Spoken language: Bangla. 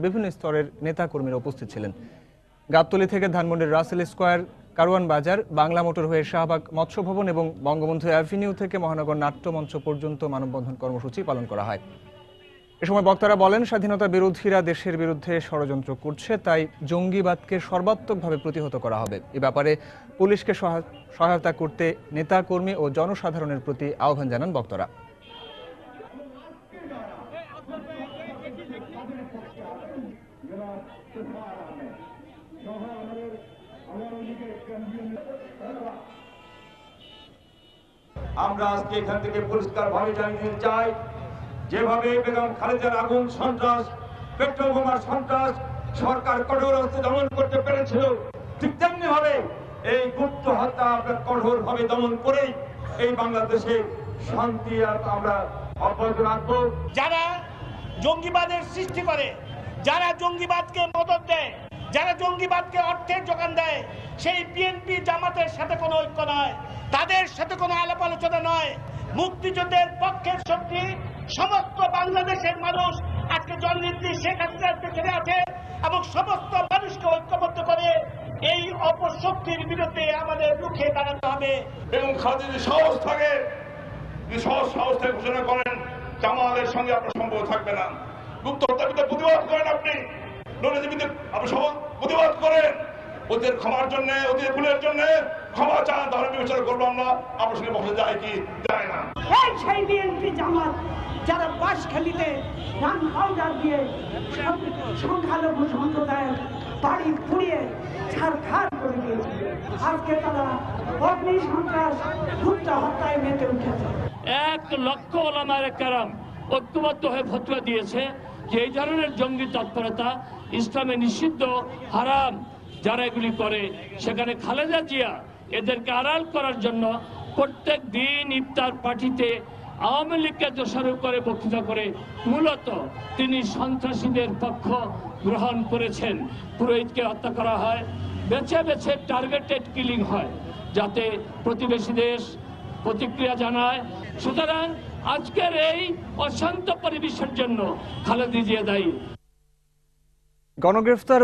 বিভিন্ন স্তরের নেতাকর্মীরা উপস্থিত ছিলেন। গাবতলী থেকে ধানমন্ডির রাসেল স্কোয়ার, কারওয়ান বাজার, বাংলা মোটর হয়ে শাহবাগ মৎস্য ভবন এবং বঙ্গবন্ধু অ্যাভিনিউ থেকে মহানগর নাট্যমঞ্চ পর্যন্ত মানববন্ধন কর্মসূচি পালন করা হয়। এ সময় বক্তারা বলেন, স্বাধীনতা বিরোধীরা দেশের বিরুদ্ধে ষড়যন্ত্র করছে, তাই জঙ্গিবাদকে সর্বাত্মকভাবে প্রতিহত করা হবে। এ ব্যাপারে পুলিশকে সহায়- সহায়তা করতে নেতাকর্মী ও জনসাধারণের প্রতি আহ্বান জানান বক্তারা। আমরা আজকে এখান থেকে পরিষ্কার ভাবে জানিয়ে চাই, যেভাবে বেগম খালেদার আগুন সন্ত্রাস, পেট্রোল বোমার সন্ত্রাস সরকার কঠোর হস্তে দমন করতে পেরেছিল, ঠিক তেমনি ভাবে এই গুপ্ত হত্যা আমরা কঠোর ভাবে দমন করেই এই বাংলাদেশে শান্তি আর আমরা অব্যাহত রাখব। যারা জঙ্গিবাদের সৃষ্টি করে যারা জঙ্গিবাদকে মদত দেয়, যারা জঙ্গিবাদকে অর্থের যোগান দেয়, সেই বিএনপি জামাতের সাথে কোনো ঐক্য নয়। তাদের সাথে কোনো আলাপ আলোচনা নয়। মুক্তিযুদ্ধের পক্ষের শক্তি সমস্ত বাংলাদেশের মানুষ আজকে জননেত্রী শেখ হাসিনার পেছনে আছে এবং সমস্ত মানুষকে ঐক্যবদ্ধ করে এই অপশক্তির বিরুদ্ধে আমাদের রুখে দাঁড়াতে হবে। এবং যদি সাহস থাকে। যদি সহজ সাহস ঘোষণা করেন, জামালের সঙ্গে আপনার সম্পর্ক থাকবে না। গুপ্ত হত্যার বিরুদ্ধে প্রতিবাদ করেন আপনি। প্রতিবাদ করেন। ওদের ক্ষমার জন্য ওদের ভুলের জন্য ক্ষমা চান। তাহলে বিবেচনা করব আমরা আপনার সঙ্গে বসে যায় কি যায় না। সেই বিএনপি জামাত যারা বাসখালীতে পাউডার দিয়ে সংখ্যালঘু সম্প্রদায়ের বাড়ি পুড়িয়ে ছাড়খাড় করে দিয়েছে আজকে তারা অগ্নি সন্ত্রাস হত্যা হত্যায় মেতে উঠেছে। এক লক্ষ ওলামার কারাম ঐক্যবদ্ধ হয়ে ফতোয়া দিয়েছে। যে ধরনের জঙ্গি তৎপরতা ইসলামে নিষিদ্ধ, হারাম যারা এগুলি করে, সেখানে খালেদা জিয়া এদেরকে আড়াল করার জন্য প্রত্যেক দিন ইফতার পার্টিতে আওয়ামী লীগকে দোষারোপ করে, বক্তৃতা করে মূলত তিনি সন্ত্রাসীদের পক্ষ গ্রহণ করেছেন। পুরোহিতকে হত্যা করা হয়, বেছে বেছে টার্গেটেড কিলিং হয়, যাতে প্রতিবেশী দেশ প্রতিক্রিয়া জানায়। সুতরাং আজকের এই অশান্ত পরিবেশের জন্য খালেদি জিয়া দায়ী। গণগ্রেফতার